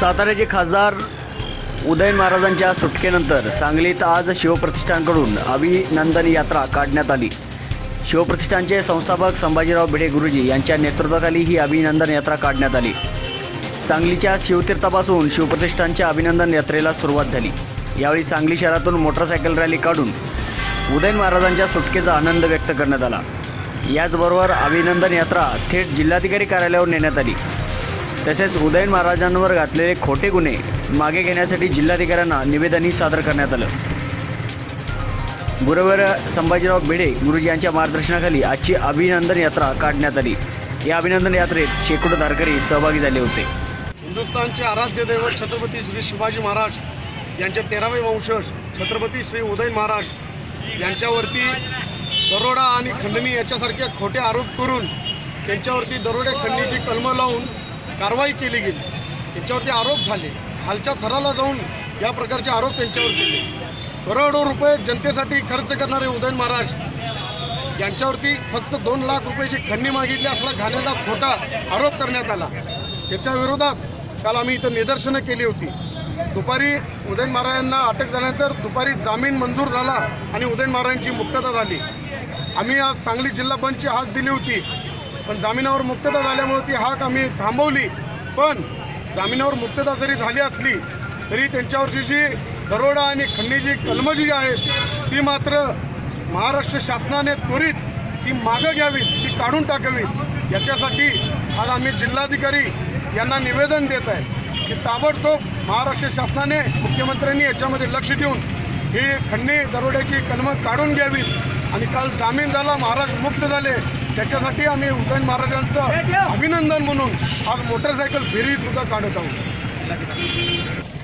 साताऱ्याचे खासदार उदयन महाराजांच्या सुटकेनंतर सांगलीत आज शिवप्रतिष्ठानकडून अभिनंदन यात्रा काढण्यात आली. शिवप्रतिष्ठानचे संस्थापक संभाजीराव भिडे गुरुजी यांच्या नेतृत्वाखाली ही अभिनंदन यात्रा काढण्यात आली. सांगलीच्या शिवतीर्थापासून शिवप्रतिष्ठानच्या अभिनंदन यात्रेला सुरुवात झाली. यावेळी सांगली शहरातून मोटरसायकल रॅली काढून उदयन महाराजांच्या सुटकेचा आनंद व्यक्त करण्यात आला. याचबरोबर अभिनंदन यात्रा थेट जिल्हाधिकारी कार्यालयावर नेण्यात आली. तसेच उदयन महाराजांवर घातलेले खोटे गुन्हे मागे घेण्यासाठी जिल्हाधिकाऱ्यांना निवेदनही सादर करण्यात आलं. गुरुवर संभाजीराव भिडे गुरुजी यांच्या मार्गदर्शनाखाली आजची अभिनंदन यात्रा काढण्यात आली. या अभिनंदन यात्रेत शेकडो धारकरी सहभागी झाले होते. हिंदुस्थानचे आराध्य दैवत छत्रपती श्री शिवाजी महाराज यांचे तेरावे वंशज छत्रपती श्री उदयन महाराज यांच्यावरती दरोडा आणि खंडणी याच्यासारखे खोटे आरोप करून त्यांच्यावरती दरोडे खंडणीची कलमं लावून कारवाई केली गेली. त्यांच्यावरती आरोप झाले. खालच्या थराला जाऊन या प्रकारचे आरोप त्यांच्यावर केले. करोडो रुपये जनतेसाठी खर्च करणारे उदयन महाराज यांच्यावरती फक्त दोन लाख रुपयाची खंडणी मागितली असला घाण्याचा खोटा आरोप करण्यात आला. त्याच्या विरोधात काल आम्ही इथं निदर्शनं केली होती. दुपारी उदयन महाराजांना अटक झाल्यानंतर दुपारी जामीन मंजूर झाला आणि उदयन महाराजांची मुक्तता झाली. आम्ही आज सांगली जिल्हा बंदची हाक दिली होती. पण जामिनावर मुक्तता झाल्यामुळे ती हाक आम्ही थांबवली. पण जामिनावर मुक्तता जरी झाली असली तरी त्यांच्यावरची जी दरोडा आणि खंडीची जी कलमं जी आहेत ती मात्र महाराष्ट्र शासनाने त्वरित ती मागं घ्यावीत ती काढून टाकावीत. याच्यासाठी आज आम्ही जिल्हाधिकारी यांना निवेदन देत आहे की ताबडतोब महाराष्ट्र शासनाने मुख्यमंत्र्यांनी याच्यामध्ये लक्ष देऊन ही खंडणी दरोड्याची कलमं काढून घ्यावीत. आणि काल जामीन झाला महाराज मुक्त झाले. त्याच्यासाठी आम्ही उदयन महाराजांचं अभिनंदन म्हणून आज मोटरसायकल फेरी सुद्धा काढत आहोत.